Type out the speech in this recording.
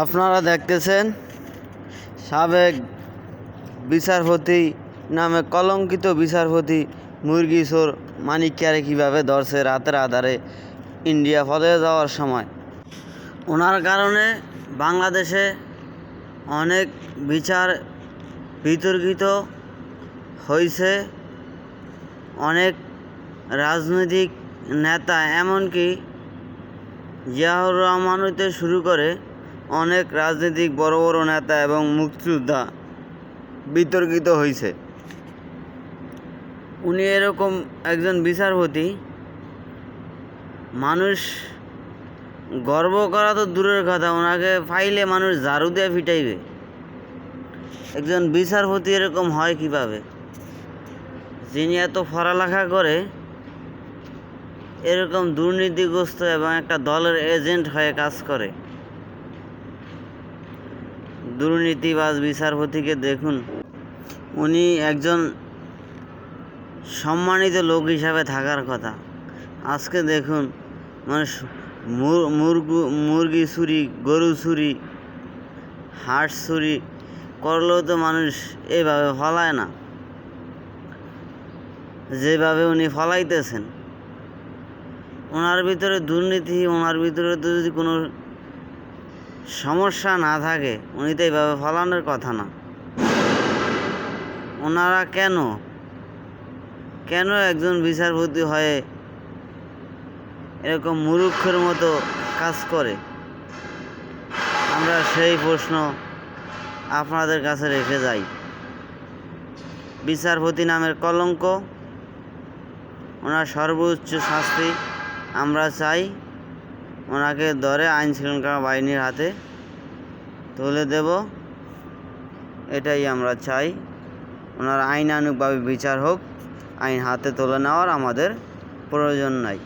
আপনারা দেখতেছেন সাবেক বিচারপতি নামে কলঙ্কিত বিচারপতি মুরগি চোর মানিককে কীভাবে ধরছে রাতের আধারে ইন্ডিয়া ফলে যাওয়ার সময়। ওনার কারণে বাংলাদেশে অনেক বিচার বিতর্কিত হয়েছে। অনেক রাজনৈতিক নেতা এমনকি জিয়াউর রহমান হইতে শুরু করে অনেক রাজনৈতিক বড় বড় নেতা এবং মুক্তিযোদ্ধা বিতর্কিত হয়েছে উনি এরকম একজন বিচারপতি। মানুষ গর্ব করা তো দূরের কথা, ওনাকে ফাইলে মানুষ ঝাড়ু দিয়ে ফিটাইবে। একজন বিচারপতি এরকম হয় কীভাবে? যিনি এত পড়ালেখা করে, এরকম দুর্নীতিগ্রস্ত এবং একটা দলের এজেন্ট হয়ে কাজ করে। দুর্নীতিবাজ বিচারপতিকে দেখুন। উনি একজন সম্মানিত লোক হিসাবে থাকার কথা। আজকে দেখুন মানুষ মুরগু মুরগি চুরি, গরু চুরি, হাঁস চুরি করলেও তো মানুষ এভাবে ফলায় না। যেভাবে উনি ফলাইতেছেন। ওনার ভিতরে দুর্নীতি, ওনার ভিতরে তো যদি কোনো সমস্যা না থাকে, উনি তো এইভাবে ফলানোর কথা না। ওনারা কেন? কেন একজন বিচারপতি হয়ে এরকম মুরুক্ষের মতো কাজ করে? আমরা সেই প্রশ্ন আপনাদের কাছে রেখে যাই। বিচারপতি নামের কলঙ্ক, ওনার সর্বোচ্চ শাস্তি আমরা চাই। ওনাকে ধরে আইন শৃঙ্খলা বাহিনীর হাতে তুলে দেব। এটাই আমরা চাই। ওনার আইনানুগভাবে বিচার হোক, আইন হাতে তুলে নেওয়ার আমাদের প্রয়োজন নাই।